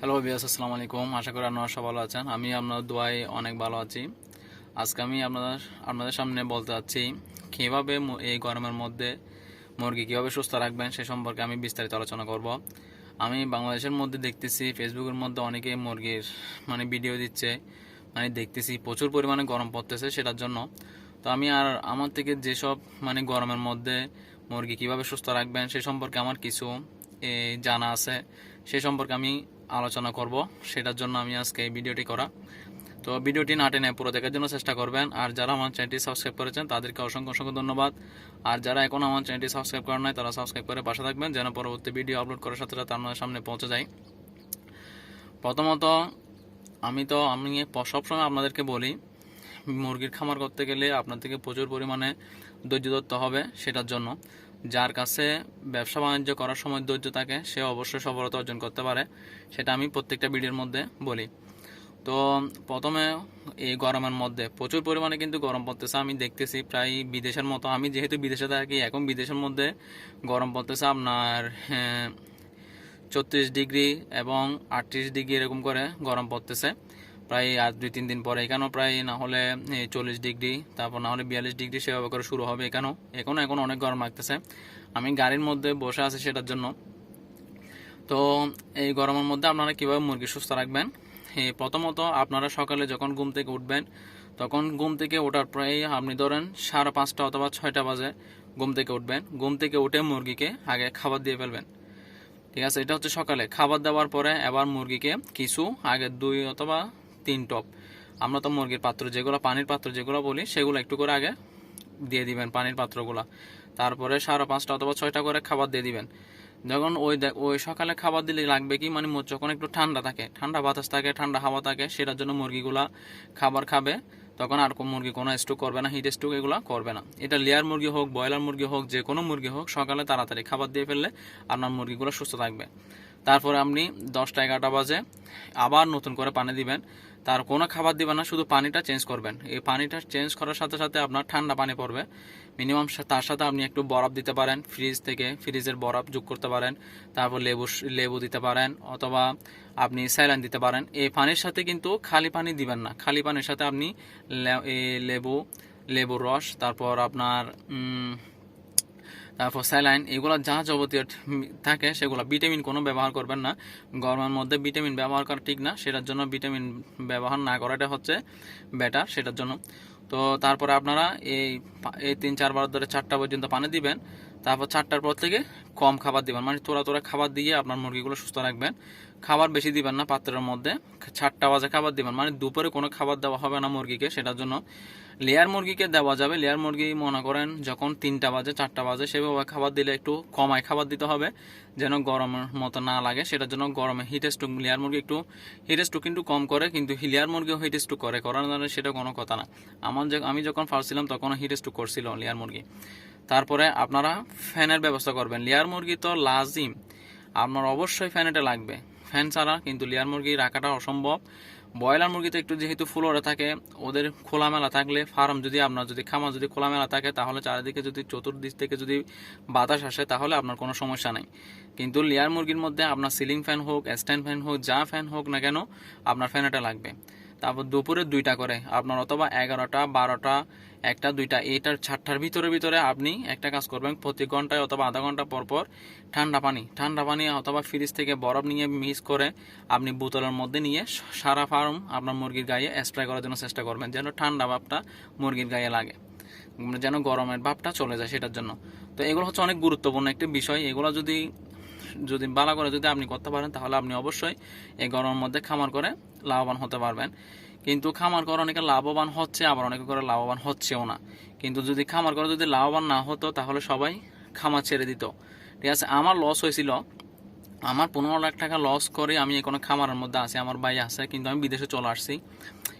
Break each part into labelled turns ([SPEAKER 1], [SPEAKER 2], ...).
[SPEAKER 1] Hello বিয়াস আসসালামু আলাইকুম। আশা করি আপনারা সব ভালো আছেন। আমি আপনার দোয়ায় অনেক ভালো আছি। আজকে আমি আপনাদের আপনাদের সামনে বলতে চাচ্ছি, কীভাবে এই গরমের মধ্যে মুরগি কীভাবে সুস্থ রাখবেন সে সম্পর্কে আমি বিস্তারিত আলোচনা করব। আমি বাংলাদেশের মধ্যে দেখতেছি, ফেসবুকের মধ্যে অনেকে মুরগির মানে ভিডিও দিচ্ছে মানে দেখতেছি প্রচুর পরিমাণে গরম পড়তেছে সেটার জন্য। তো আমি আর আমার থেকে যেসব মানে গরমের মধ্যে মুরগি কীভাবে সুস্থ রাখবেন সে সম্পর্কে আমার কিছু জানা আছে। সে সম্পর্কে আমি আলোচনা করব। সেটার জন্য আমি আজকে এই ভিডিওটি করা। তো ভিডিওটি না টেনে পুরো দেখার জন্য চেষ্টা করবেন। আর যারা আমার চ্যানেলটি সাবস্ক্রাইব করেছেন, তাদেরকে অসংখ্য অসংখ্য ধন্যবাদ। আর যারা এখন আমার চ্যানেলটি সাবস্ক্রাইব করেন নাই, তারা সাবস্ক্রাইব করে পাশে থাকবেন, যেন পরবর্তী ভিডিও আপলোড করার সাথে সাথে আপনাদের সামনে পৌঁছে যায় প্রথমত, আমি তো, আমি সবসময় আপনাদেরকে বলি, মুরগির খামার করতে গেলে আপনার থেকে প্রচুর পরিমাণে ধৈর্য ধরতে হবে, সেটার জন্য। যার কাছে ব্যবসা বাণিজ্য করার সময় ধৈর্য থাকে, সে অবশ্যই সফলতা অর্জন করতে পারে, সেটা আমি প্রত্যেকটা ভিডিওর মধ্যে বলি। তো প্রথমে এই গরমের মধ্যে প্রচুর পরিমাণে কিন্তু গরম পড়তেছে, আমি দেখতেছি প্রায় বিদেশের মতো। আমি যেহেতু বিদেশে থাকি, এখন বিদেশের মধ্যে গরম পড়তেছে আপনার চৌত্রিশ ডিগ্রি এবং আটত্রিশ ডিগ্রি এরকম করে গরম পড়তেছে। প্রায় আর দুই, তিন দিন পরে এখানেও প্রায় না হলে চল্লিশ ডিগ্রি, তারপর না হলে বিয়াল্লিশ ডিগ্রি সেভাবে করে শুরু হবে এখানেও। এখনও এখন অনেক গরম লাগতেছে। আমি গাড়ির মধ্যে বসে আছি সেটার জন্য। তো এই গরমের মধ্যে আপনারা কীভাবে মুরগি সুস্থ রাখবেন? প্রথমত আপনারা সকালে যখন ঘুম থেকে উঠবেন, তখন ঘুম থেকে ওঠার প্রায় আপনি ধরেন সাড়ে পাঁচটা অথবা ছয়টা বাজে ঘুম থেকে উঠবেন। ঘুম থেকে উঠে মুরগিকে আগে খাবার দিয়ে ফেলবেন। ঠিক আছে, এটা হচ্ছে সকালে। খাবার দেওয়ার পরে এবার মুরগিকে কিছু আগে দুই অথবা তিন টপ। আমরা তো মুরগির পাত্র যেগুলো, পানির পাত্র যেগুলো বলি, সেগুলো একটু করে আগে দিয়ে দিবেন পানির পাত্রগুলো। তারপরে সাড়ে পাঁচটা অথবা ছয়টা করে খাবার দিয়ে দিবেন। যখন ওই ওই সকালে খাবার দিলে লাগবে কি মানে যখন একটু ঠান্ডা থাকে, ঠান্ডা বাতাস থাকে, ঠান্ডা হাওয়া থাকে, সেটার জন্য মুরগিগুলা খাবার খাবে। তখন আর কোনো মুরগি কোনো স্ট্রোক করবে না হিট স্ট্রোক এগুলো করবে না। এটা লেয়ার মুরগি হোক ব্রয়লার মুরগি হোক, যে কোনো মুরগি হোক, সকালে তাড়াতাড়ি খাবার দিয়ে ফেললে আপনার মুরগিগুলো সুস্থ থাকবে। তারপরে আপনি দশটা এগারোটা বাজে আবার নতুন করে পানি দিবেন। তার কোনো খাবার দিবেন না, শুধু পানিটা চেঞ্জ করবেন। এই পানিটা চেঞ্জ করার সাথে সাথে আপনার ঠান্ডা পানি পড়বে। মিনিমাম তার সাথে আপনি একটু বরফ দিতে পারেন ফ্রিজ থেকে ফ্রিজের বরফ যোগ করতে পারেন, তারপর লেবু লেবু দিতে পারেন, অথবা আপনি স্যালাইন দিতে পারেন। এই পানির সাথে কিন্তু খালি পানি দিবেন না। খালি পানির সাথে আপনি লেবু, লেবুর রস, তারপর আপনার তারপর স্যালাইন, এগুলো যা যাবতীয় থাকে, সেগুলো ভিটামিন কোনো ব্যবহার করবেন না। গরমের মধ্যে ভিটামিন ব্যবহার করা ঠিক না, সেটার জন্য ভিটামিন ব্যবহার না করাটা হচ্ছে বেটার সেটার জন্য। তো তারপরে আপনারা এই তিন চারবার ধরে চারটা পর্যন্ত পানি দিবেন তারপর চারটার পর থেকে কম খাবার দিবেন। মানে তোরা তোরা খাবার দিয়ে আপনার মুরগিগুলো সুস্থ রাখবেন। খাবার বেশি দিবেন না পাত্রের মধ্যে। চারটা বাজে খাবার দিবেন। মানে দুপুরে কোনো খাবার দেওয়া হবে না মুরগিকে, সেটার জন্য। লেয়ার মুরগিকে দেওয়া যাবে। লেয়ার মুরগি মনে করেন যখন তিনটা বাজে, চারটা বাজে, সেভাবে খাবার দিলে একটু কমায় খাবার দিতে হবে, যেন গরমের মতো না লাগে। সেটার জন্য গরমে হিট লেয়ার মুরগি একটু হিট কিন্তু কম করে, কিন্তু লেয়ার মুরগিও হিট করে। করার জন্য সেটা কোনো কথা না। আমার আমি যখন ফার্স্ট ছিলাম তখন হিট স্ট্রোক করছিল লেয়ার মুরগি। তারপরে আপনারা ফ্যানের ব্যবস্থা করবেন। লেয়ার মুরগি তো লাজিম। আপনার অবশ্যই ফ্যান এটা লাগবে। ফ্যান ছাড়া কিন্তু লেয়ার মুরগি রাখাটা অসম্ভব। ব্রয়লার মুরগিতে একটু যেহেতু ফ্লোরে থাকে, ওদের খোলামেলা থাকলে ফার্ম যদি আপনার যদি খামার যদি খোলামেলা থাকে, তাহলে চারিদিকে যদি চতুর্দিক থেকে যদি বাতাস আসে, তাহলে আপনার কোনো সমস্যা নাই। কিন্তু লেয়ার মুরগির মধ্যে আপনার সিলিং ফ্যান হোক, স্ট্যান্ড ফ্যান হোক, যা ফ্যান হোক না কেন আপনার ফ্যান এটা লাগবে। তারপর দুপুরে দুইটা করে। আপনার অথবা এগারোটা, বারোটা, একটা, দুইটা। এইটার চারটার ভিতরে ভিতরে আপনি একটা কাজ করবেন, প্রতি ঘন্টায় অথবা আধা ঘণ্টা পর পর ঠান্ডা পানি ঠান্ডা পানি অথবা ফ্রিজ থেকে বরফ নিয়ে মিক্স করে আপনি বোতলের মধ্যে নিয়ে সারা ফার্ম আপনার মুরগির গায়ে স্প্রে করার জন্য চেষ্টা করবেন, যেন ঠান্ডা ভাবটা মুরগির গায়ে লাগে। যেন গরমের ভাবটা চলে যায় সেটার জন্য। তো এগুলো হচ্ছে অনেক গুরুত্বপূর্ণ একটি বিষয়। এগুলো যদি যদি ভালো করে যদি আপনি করতে পারেন, তাহলে আপনি অবশ্যই এই গরমের মধ্যে খামার করে লাভবান হতে পারবেন। কিন্তু খামার করে অনেকে লাভবান হচ্ছে, আবার অনেকে করে লাভবান হচ্ছেও না। কিন্তু যদি খামার করে যদি লাভবান না হতো, তাহলে সবাই খামার ছেড়ে দিত। ঠিক আছে, আমার লস হয়েছিল। আমার পনেরো লাখ টাকা লস করে আমি কোনো খামারের মধ্যে আছি, আমার ভাই আছে, কিন্তু আমি বিদেশে চলে আসছি।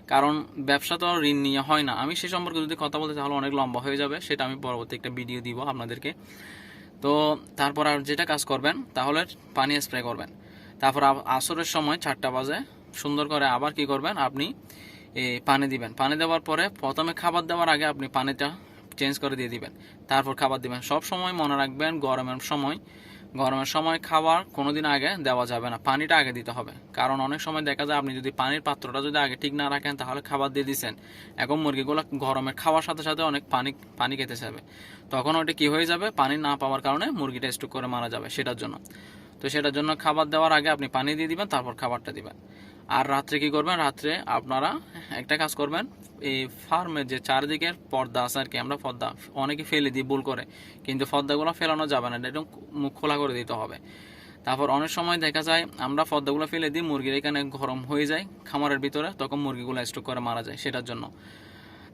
[SPEAKER 1] কারণ ব্যবসা তো ঋণ নিয়ে হয় না। আমি সে সম্পর্কে যদি কথা বলতে তাহলে অনেক লম্বা হয়ে যাবে, সেটা আমি পরবর্তী একটা ভিডিও দিব আপনাদেরকে। তো তারপর আর যেটা কাজ করবেন, তাহলে পানি স্প্রে করবেন। তারপর আসরের সময় চারটা বাজে, সুন্দর করে আবার কি করবেন, আপনি পানি দিবেন। পানি দেওয়ার পরে প্রথমে খাবার দেওয়ার আগে আপনি পানিটা চেঞ্জ করে দিয়ে দিবেন। তারপর খাবার দিবেন। সব সময় মনে রাখবেন, গরমের সময় গরমের সময় খাবার কোনোদিন আগে দেওয়া যাবে না, পানিটা আগে দিতে হবে। কারণ অনেক সময় দেখা যায় আপনি যদি পানির পাত্রটা যদি আগে ঠিক না রাখেন, তাহলে খাবার দিয়ে দিচ্ছেন এখন মুরগিগুলো গরমের খাওয়ার সাথে সাথে অনেক পানি পানি খেতে যাবে তখন ওটা কি হয়ে যাবে? পানি না পাওয়ার কারণে মুরগিটা স্টুক করে মারা যাবে সেটার জন্য। তো সেটার জন্য খাবার দেওয়ার আগে আপনি পানি দিয়ে দিবেন, তারপর খাবারটা দিবেন। আর রাত্রে কি করবেন? রাত্রে আপনারা একটা কাজ করবেন, এই ফার্মের যে চারদিকের পর্দা আছে আর কি, আমরা পর্দা অনেকে ফেলে দিই ভুল করে, কিন্তু পর্দাগুলো ফেলানো যাবে না, এটা মুখ খোলা করে দিতে হবে। তারপর অনেক সময় দেখা যায় আমরা পর্দাগুলো ফেলে দিই, মুরগির এখানে গরম হয়ে যায় খামারের ভিতরে, তখন মুরগিগুলো স্ট্রোক করে মারা যায় সেটার জন্য।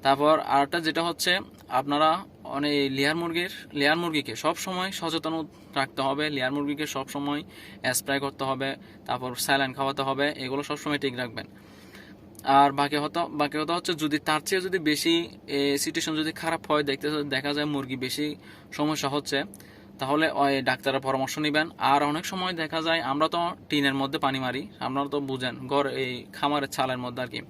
[SPEAKER 1] তারপর আরেকটা যেটা হচ্ছে, আপনারা অনেক লেয়ার মুরগির, লেয়ার মুরগিকে সব সময় সচেতন রাখতে হবে, লেয়ার মুরগিকে সব সময় স্প্রে করতে হবে, তারপর স্যালাইন খাওয়াতে হবে, এগুলো সব সময় ঠিক রাখবেন। আর বাকি হতো, বাকি কথা হচ্ছে যদি তার চেয়ে যদি বেশি সিচুয়েশন যদি খারাপ হয়, দেখতে, দেখা যায় মুরগি বেশি সমস্যা হচ্ছে, তাহলে ওই ডাক্তারের পরামর্শ নেবেন। আর অনেক সময় দেখা যায়, আমরা তো টিনের মধ্যে পানি মারি আপনারা তো বুঝেন, ঘর, এই খামারের ছালের মধ্যে আর কি।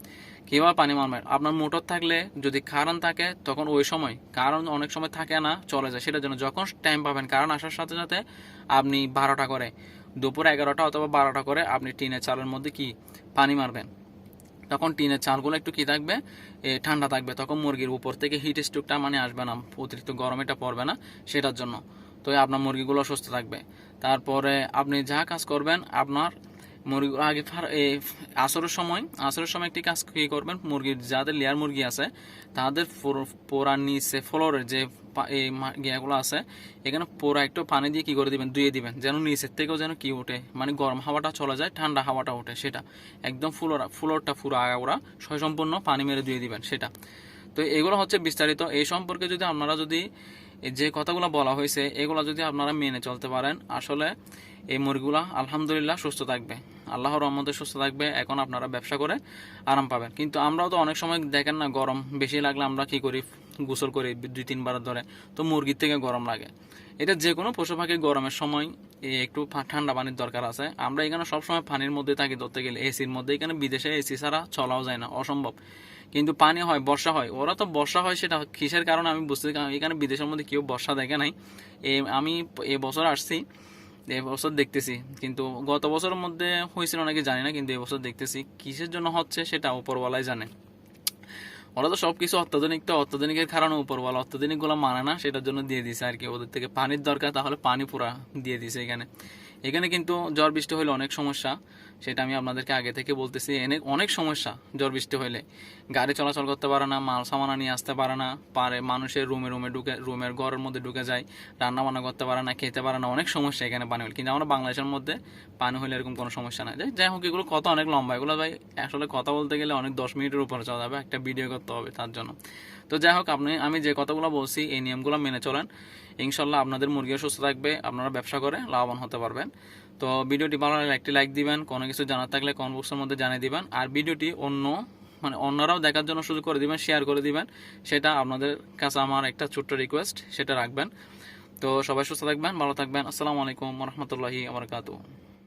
[SPEAKER 1] কীভাবে পানি মারবেন? আপনার মোটর থাকলে যদি কারণ থাকে, তখন ওই সময় কারণ অনেক সময় থাকে না, চলে যায়। সেটার জন্য যখন টাইম পাবেন, কারণ আসার সাথে সাথে আপনি বারোটা করে, দুপুর এগারোটা অথবা বারোটা করে আপনি টিনের চালের মধ্যে কি পানি মারবেন? তখন টিনের চালগুলো একটু কি থাকবে? ঠান্ডা থাকবে। তখন মুরগির উপর থেকে হিট স্ট্রোকটা মানে আসবে না, অতিরিক্ত গরম এটা পড়বে না সেটার জন্য। তো আপনার মুরগিগুলো সুস্থ থাকবে। তারপরে আপনি যা কাজ করবেন, আপনার মুরগি, আগে ফার- আসরের সময় আসরের সময় একটি কাজ কি করবেন? মুরগির, যাদের লেয়ার মুরগি আছে, তাদের পোড়া নিচে ফ্লোরের যে ইয়েগুলো আছে, এখানে পোড়া একটু পানি দিয়ে কি করে দিবেন? ধুয়ে দিবেন, যেন নিচের থেকেও যেন কি ওঠে মানে গরম হাওয়াটা চলে যায়, ঠান্ডা হাওয়াটা ওঠে সেটা। একদম ফুলোর, ফ্লোরটা পুরো আগাগোড়া সম্পূর্ণ পানি মেরে ধুয়ে দিবেন সেটা। তো এগুলো হচ্ছে বিস্তারিত। এই সম্পর্কে যদি আপনারা যদি যে কথাগুলো বলা হয়েছে, এগুলো যদি আপনারা মেনে চলতে পারেন, আসলে এই মুরগিগুলা আলহামদুলিল্লাহ সুস্থ থাকবে। আল্লাহর রহমতে সুস্থ থাকবে, এখন আপনারা ব্যবসা করে আরাম পাবেন। কিন্তু আমরাও তো অনেক সময় দেখেন না, গরম বেশি লাগলে আমরা কি করি, গোসল করি দুই তিনবার ধরে। তো মুরগির থেকে গরম লাগে। এটা যে কোনো পশু পাখি গরমের সময় একটু ঠান্ডা পানির দরকার আছে। আমরা এখানে সবসময় পানির মধ্যে থাকি ধরতে গেলে এসির মধ্যে। এখানে বিদেশে এসি ছাড়া চলাও যায় না, অসম্ভব। কিন্তু পানি হয়, বর্ষা হয়। ওরা তো বর্ষা হয় সেটা কিসের কারণে আমি বুঝতে এখানে বিদেশের মধ্যে কেউ বর্ষা দেখে নাই। আমি এ আমি এবছর আসছি এবছর দেখতেছি। কিন্তু গত বছরের মধ্যে হয়েছিল নাকি জানি না, কিন্তু এবছর দেখতেছি। কিসের জন্য হচ্ছে সেটা উপরওয়ালাই জানে। ওরা তো সবকিছু অত্যাধুনিক তো, অত্যাধুনিকের কারণে উপরওয়ালা অত্যাধুনিকগুলো মানে না, সেটার জন্য দিয়ে দিছে আর কি। ওদের থেকে পানির দরকার, তাহলে পানি পুরা দিয়ে দিছে এখানে। এখানে কিন্তু ঝড় বৃষ্টি হলে অনেক সমস্যা। সেটা আমি আপনাদেরকে আগে থেকে বলতেছি। এনে অনেক সমস্যা, ঝড় বৃষ্টি হলে গাড়ি চলাচল করতে পারে না, মাল সামানা নিয়ে আসতে পারে না, পারে মানুষের রুমে রুমে ঢুকে, রুমের ঘরের মধ্যে ঢুকে যায় রান্না বান্না করতে পারে না, খেতে পারে না, অনেক সমস্যা এখানে পানি হলে কিন্তু আমরা বাংলাদেশের মধ্যে পানি হলে এরকম কোনো সমস্যা নাই। যাই- যাই হোক, এগুলো কথা অনেক লম্বা। এগুলো ভাই, আসলে কথা বলতে গেলে অনেক দশ মিনিটের উপরে চলা যাবে, একটা ভিডিও করতে হবে তার জন্য। তো যাই হোক, আপনি, আমি যে কথাগুলো বলছি, এই নিয়মগুলো মেনে চলেন। ইনশাল্লাহ আপনাদের মুরগিও সুস্থ থাকবে, আপনারা ব্যবসা করে লাভবান হতে পারবেন। তো ভিডিওটি ভালো লাগলে একটি লাইক দিবেন, কোনো কিছু জানার থাকলে কমেন্ট বক্সের মধ্যে জানিয়ে দিবেন। আর ভিডিওটি অন্য মানে অন্যরাও দেখার জন্য সুযোগ করে দিবেন শেয়ার করে দিবেন। সেটা আপনাদের কাছে আমার একটা ছোট্ট রিকোয়েস্ট সেটা রাখবেন। তো সবাই সুস্থ থাকবেন, ভালো থাকবেন। আসসালামু আলাইকুম রহমতুল্লাহি আবরকাতু